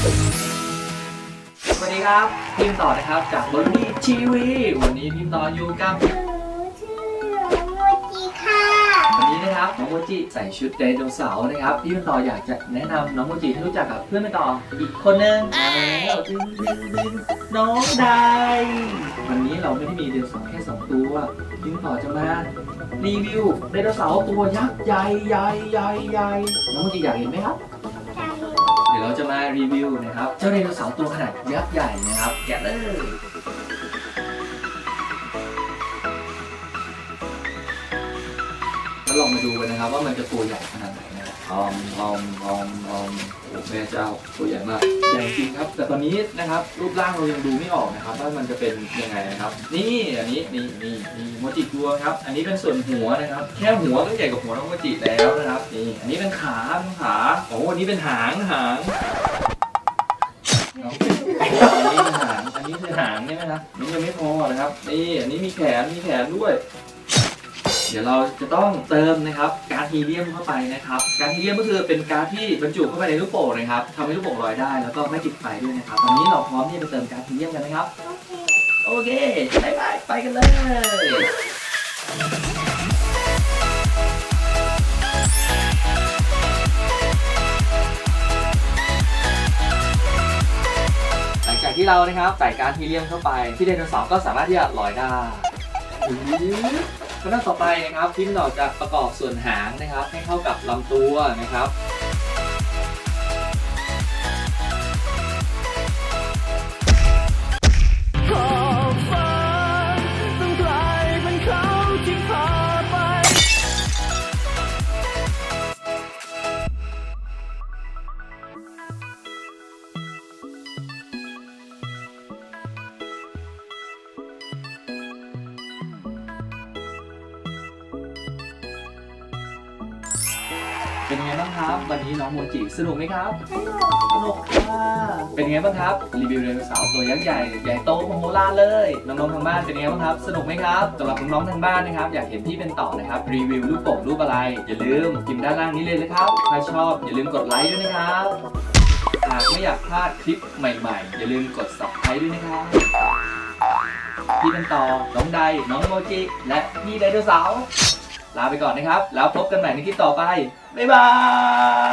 สวัสดีครับพิมพ์ต่อนะครับจากบอลลี่ทีวีวันนี้พิมพ์ต่ออยู่กับหนูชื่อโมจิค่ะวันนี้นะครับน้องโมจิใส่ชุดไดโนเสาร์นะครับพี่เป็นต่ออยากจะแนะนำน้องโมจิให้รู้จักกับเพื่อนเป็นต่ออีกคนนึงมาแล้วดึงดึงดึงน้องไดวันนี้เราไม่ได้มีไดโนเสาร์แค่สองตัวพี่เป็นต่อจะมารีวิวไดโนเสาร์ตัวยักษ์ใหญ่ใหญ่ใหญ่ใหญ่น้องโมจิอยากเห็นไหมครับใจเดี๋ยวเราจะมารีวิวนะครับ เจ้าไดโนเสาร์ตัวขนาดยักษ์ใหญ่นะครับ แกะเลยแล้วลองมาดูกันนะครับว่ามันจะตัวใหญ่ขนาด ออมออมออมออมโอ้แม่เจ้าตัวใหญ่มากใหญ่จริงครับ แต่ตอนนี้นะครับ รูปร่างเรายังดูไม่ออกนะครับ ว่ามันจะเป็นยังไงนะครับ นี่อันนี้นี่นี่นี่โมจิตัวครับ อันนี้เป็นส่วนหัวนะครับ แค่หัวก็ใหญ่กว่าหัวน้องโมจิแล้วนะครับนี่อันนี้เป็นขาขาโอ้อันนี้เป็นหางหางอันนี้คือหางอันนี้คือหางใช่ไหมครับนี่ยังไม่พอนะครับนี่อันนี้มีแขนมีแขนด้วย เดี๋ยวเราจะต้องเติมนะครับการฮีเลียมเข้าไปนะครับการฮีเลียมก็คือเป็นการที่บรรจุเข้าไปในลูกโป่งนะครับทำให้ลูกโป่งลอยได้แล้วก็ไม่ติดไฟด้วยนะครับตอนนี้เราพร้อมที่จะไปเติมการฮีเลียมกันนะครับโอเคโอเคไปไปไปกันเลยหลังจากที่เรานะครับใส่การฮีเลียมเข้าไป ที่ไดโนเสาร์ก็สามารถที่จะลอยได้ ขั้นตอนต่อไปนะครับ ที่เราจะประกอบส่วนหางนะครับ ให้เข้ากับลำตัวนะครับ เป็นไงบ้างครับ วันนี้น้องโมจิสนุกไหมครับสนุกสนุกค่ะเป็นไงบ้างครับ รีวิวไดโนเสาร์ตัวยักษ์ใหญ่ใหญ่โตมโหฬารเลยน้องๆทางบ้านเป็นไงบ้างครับ สนุกไหมครับสำหรับน้องๆทางบ้านนะครับ อยากเห็นพี่เป็นต่อนะครับ รีวิวรูปโป่งรูปอะไร อย่าลืมพิมพ์ด้านล่างนี้เลยนะครับถ้าชอบอย่าลืมกดไลค์ด้วยนะครับหากไม่อยากพลาดคลิปใหม่ ๆ อย่าลืมกด subscribe ด้วยนะครับพี่เป็นต่อน้องไดน้องโมจิและพี่ไดโนเสาร์ ลาไปก่อนนะครับ แล้วพบกันใหม่ในคลิปต่อไป บ๊ายบาย